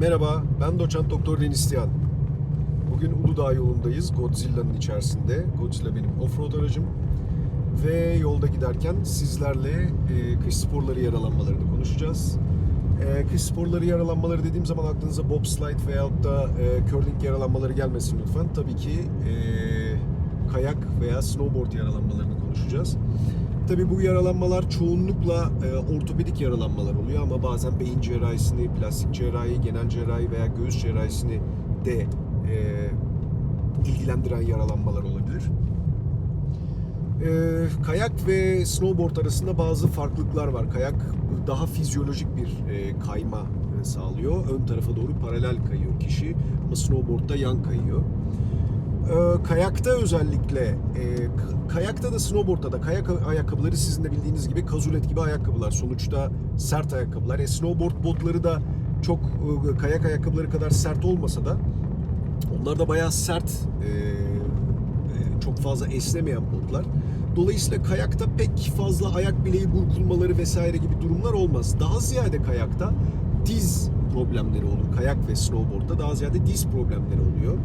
Merhaba, ben doçent doktor Deniz Tiyan. Bugün Uludağ yolundayız, Godzilla'nın içerisinde. Godzilla benim offroad aracım. Ve yolda giderken sizlerle e, kış sporları yaralanmalarını konuşacağız. E, kış sporları yaralanmaları dediğim zaman aklınıza bobsled veyahut da e, curling yaralanmaları gelmesin lütfen. Tabii ki e, kayak veya snowboard yaralanmalarını konuşacağız. Tabii bu yaralanmalar çoğunlukla e, ortopedik yaralanmalar oluyor ama bazen beyin cerrahisini, plastik cerrahi, genel cerrahi veya göğüs cerrahisini de e, ilgilendiren yaralanmalar olabilir. E, kayak ve snowboard arasında bazı farklılıklar var. Kayak daha fizyolojik bir e, kayma e, sağlıyor. Ön tarafa doğru paralel kayıyor kişi ama snowboardda yan kayıyor. Ee, kayakta özellikle, e, kayakta da snowboardda da kayak ayakkabıları sizin de bildiğiniz gibi kazulet gibi ayakkabılar. Sonuçta sert ayakkabılar. E, snowboard botları da çok e, kayak ayakkabıları kadar sert olmasa da onlar da bayağı sert, e, e, çok fazla esnemeyen botlar. Dolayısıyla kayakta pek fazla ayak bileği burkulmaları vesaire gibi durumlar olmaz. Daha ziyade kayakta diz problemleri olur. Kayak ve snowboardda daha ziyade diz problemleri oluyor.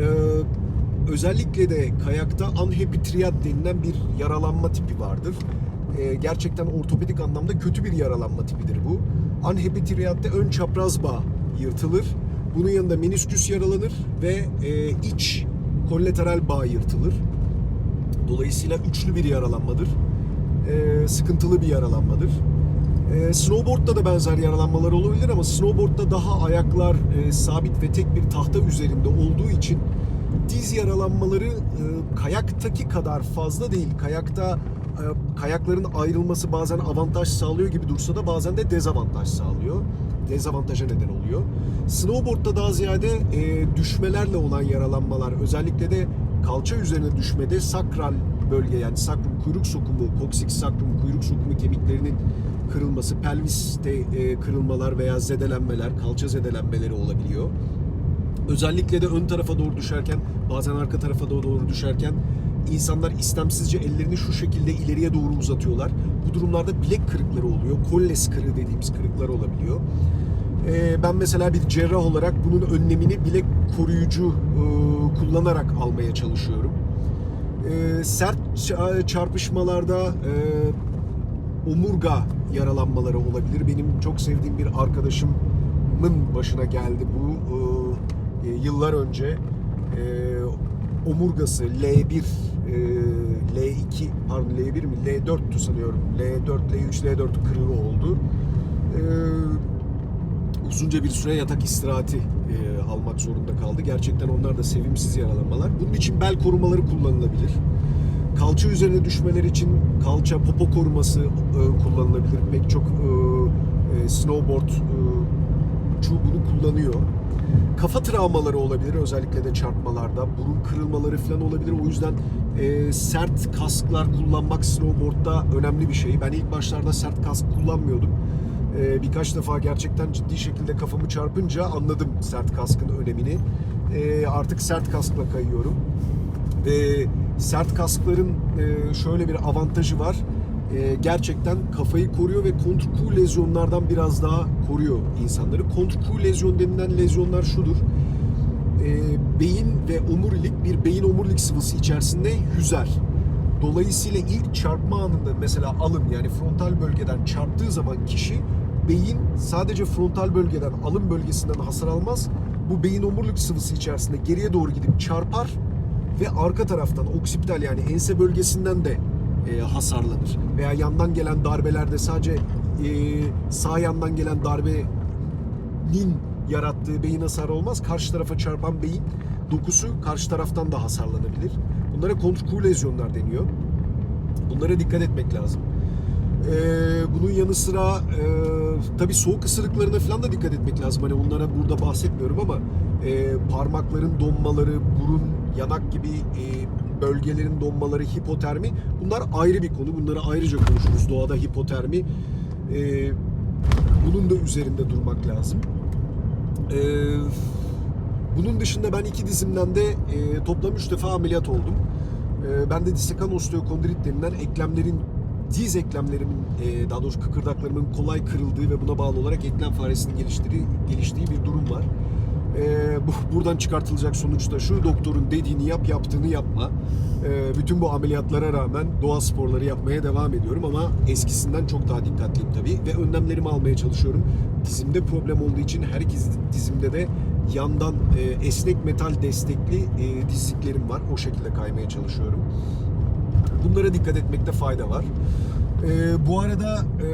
Ee, özellikle de kayakta anhepitriyat denilen bir yaralanma tipi vardır. Ee, gerçekten ortopedik anlamda kötü bir yaralanma tipidir bu. Anhepitriyatta ön çapraz bağ yırtılır. Bunun yanında menisküs yaralanır ve e, iç kollateral bağ yırtılır. Dolayısıyla üçlü bir yaralanmadır. Ee, sıkıntılı bir yaralanmadır. Ee, snowboard'da da benzer yaralanmalar olabilir ama snowboard'da daha ayaklar e, sabit ve tek bir tahta üzerinde olduğu için diz yaralanmaları e, kayaktaki kadar fazla değil. Kayakta e, kayakların ayrılması bazen avantaj sağlıyor gibi dursa da bazen de dezavantaj sağlıyor. Dezavantaja neden oluyor. Snowboard'da daha ziyade e, düşmelerle olan yaralanmalar özellikle de kalça üzerine düşmede sakral bölge yani sakrum kuyruk sokumu, koksik sakrum kuyruk sokumu kemiklerinin kırılması, pelviste e, kırılmalar veya zedelenmeler, kalça zedelenmeleri olabiliyor. Özellikle de ön tarafa doğru düşerken, bazen arka tarafa doğru düşerken insanlar istemsizce ellerini şu şekilde ileriye doğru uzatıyorlar. Bu durumlarda bilek kırıkları oluyor. Kolles kırığı dediğimiz kırıklar olabiliyor. Ee, ben mesela bir cerrah olarak bunun önlemini bilek koruyucu e, kullanarak almaya çalışıyorum. Ee, sert ça- çarpışmalarda e, omurga yaralanmaları olabilir. Benim çok sevdiğim bir arkadaşımın başına geldi bu e, e, yıllar önce. E, omurgası L1, e, L2 pardon L1 mi? L4'tü sanıyorum. L4, L3, L4 kırığı oldu. E, uzunca bir süre yatak istirahati e, almak zorunda kaldı. Gerçekten onlar da sevimsiz yaralanmalar. Bunun için bel korumaları kullanılabilir. Kalça üzerine düşmeler için kalça popo koruması e, kullanılabilir. Pek çok e, e, snowboard e, çoğu bunu kullanıyor. Kafa travmaları olabilir özellikle de çarpmalarda. Burun kırılmaları falan olabilir. O yüzden e, sert kasklar kullanmak snowboardda önemli bir şey. Ben ilk başlarda sert kask kullanmıyordum. E, birkaç defa gerçekten ciddi şekilde kafamı çarpınca anladım sert kaskın önemini. E, artık sert kaskla kayıyorum. Ve sert kaskların e, şöyle bir avantajı var. E, gerçekten kafayı koruyor ve kontrku lezyonlardan biraz daha koruyor insanları. Kontrku lezyon denilen lezyonlar şudur. E, beyin ve omurilik bir beyin omurilik sıvısı içerisinde yüzer. Dolayısıyla ilk çarpma anında mesela alın yani frontal bölgeden çarptığı zaman kişi beyin sadece frontal bölgeden alın bölgesinden hasar almaz. Bu beyin omurilik sıvısı içerisinde geriye doğru gidip çarpar ve arka taraftan oksipital yani ense bölgesinden de e, hasarlanır. Veya yandan gelen darbelerde sadece e, sağ yandan gelen darbenin yarattığı beyin hasarı olmaz. Karşı tarafa çarpan beyin dokusu karşı taraftan da hasarlanabilir. Bunlara kontrku lezyonlar deniyor. Bunlara dikkat etmek lazım. Ee, bunun yanı sıra e, tabii soğuk ısırıklarına falan da dikkat etmek lazım. Hani onlara burada bahsetmiyorum ama e, parmakların donmaları, burun, yanak gibi e, bölgelerin donmaları, hipotermi bunlar ayrı bir konu. Bunları ayrıca konuşuruz. Doğada hipotermi. E, bunun da üzerinde durmak lazım. E, bunun dışında ben iki dizimden de e, toplam üç defa ameliyat oldum. E, bende disekan osteokondrit denilen eklemlerin diz eklemlerimin, e, daha doğrusu kıkırdaklarımın kolay kırıldığı ve buna bağlı olarak eklem faresinin geliştiği, geliştiği bir durum var. E, bu buradan çıkartılacak sonuç da şu, doktorun dediğini yap, yaptığını yapma. E, bütün bu ameliyatlara rağmen doğa sporları yapmaya devam ediyorum ama eskisinden çok daha dikkatliyim tabii ve önlemlerimi almaya çalışıyorum. Dizimde problem olduğu için her iki dizimde de yandan e, esnek metal destekli e, dizliklerim var. O şekilde kaymaya çalışıyorum. Bunlara dikkat etmekte fayda var. E, bu arada e,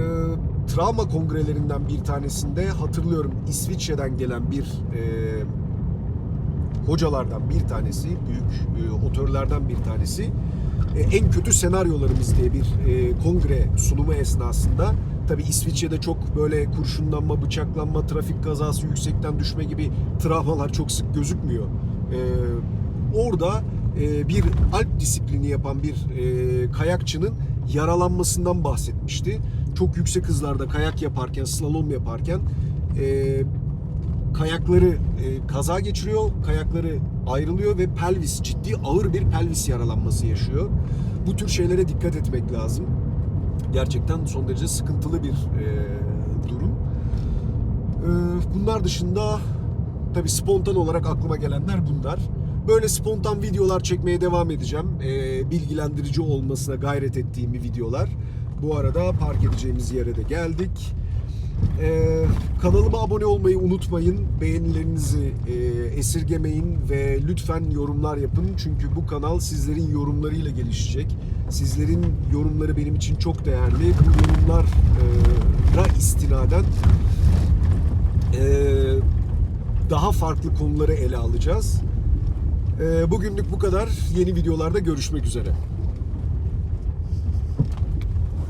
travma kongrelerinden bir tanesinde hatırlıyorum İsviçre'den gelen bir e, hocalardan bir tanesi, büyük e, otörlerden bir tanesi e, en kötü senaryolarımız diye bir e, kongre sunumu esnasında tabi İsviçre'de çok böyle kurşunlanma, bıçaklanma, trafik kazası, yüksekten düşme gibi travmalar çok sık gözükmüyor. E, orada e, bir alp disiplini yapan bir e, kayakçının yaralanmasından bahsetmişti. Çok yüksek hızlarda kayak yaparken, slalom yaparken e, kayakları kaza geçiriyor, kayakları ayrılıyor ve pelvis ciddi ağır bir pelvis yaralanması yaşıyor. Bu tür şeylere dikkat etmek lazım. Gerçekten son derece sıkıntılı bir durum. Bunlar dışında tabi spontan olarak aklıma gelenler bunlar. Böyle spontan videolar çekmeye devam edeceğim. E, bilgilendirici olmasına gayret ettiğim videolar. Bu arada park edeceğimiz yere de geldik. Ee, kanalıma abone olmayı unutmayın. Beğenilerinizi e, esirgemeyin ve lütfen yorumlar yapın. Çünkü bu kanal sizlerin yorumlarıyla gelişecek. Sizlerin yorumları benim için çok değerli. Bu yorumlara istinaden e, daha farklı konuları ele alacağız. E, bugünlük bu kadar. Yeni videolarda görüşmek üzere.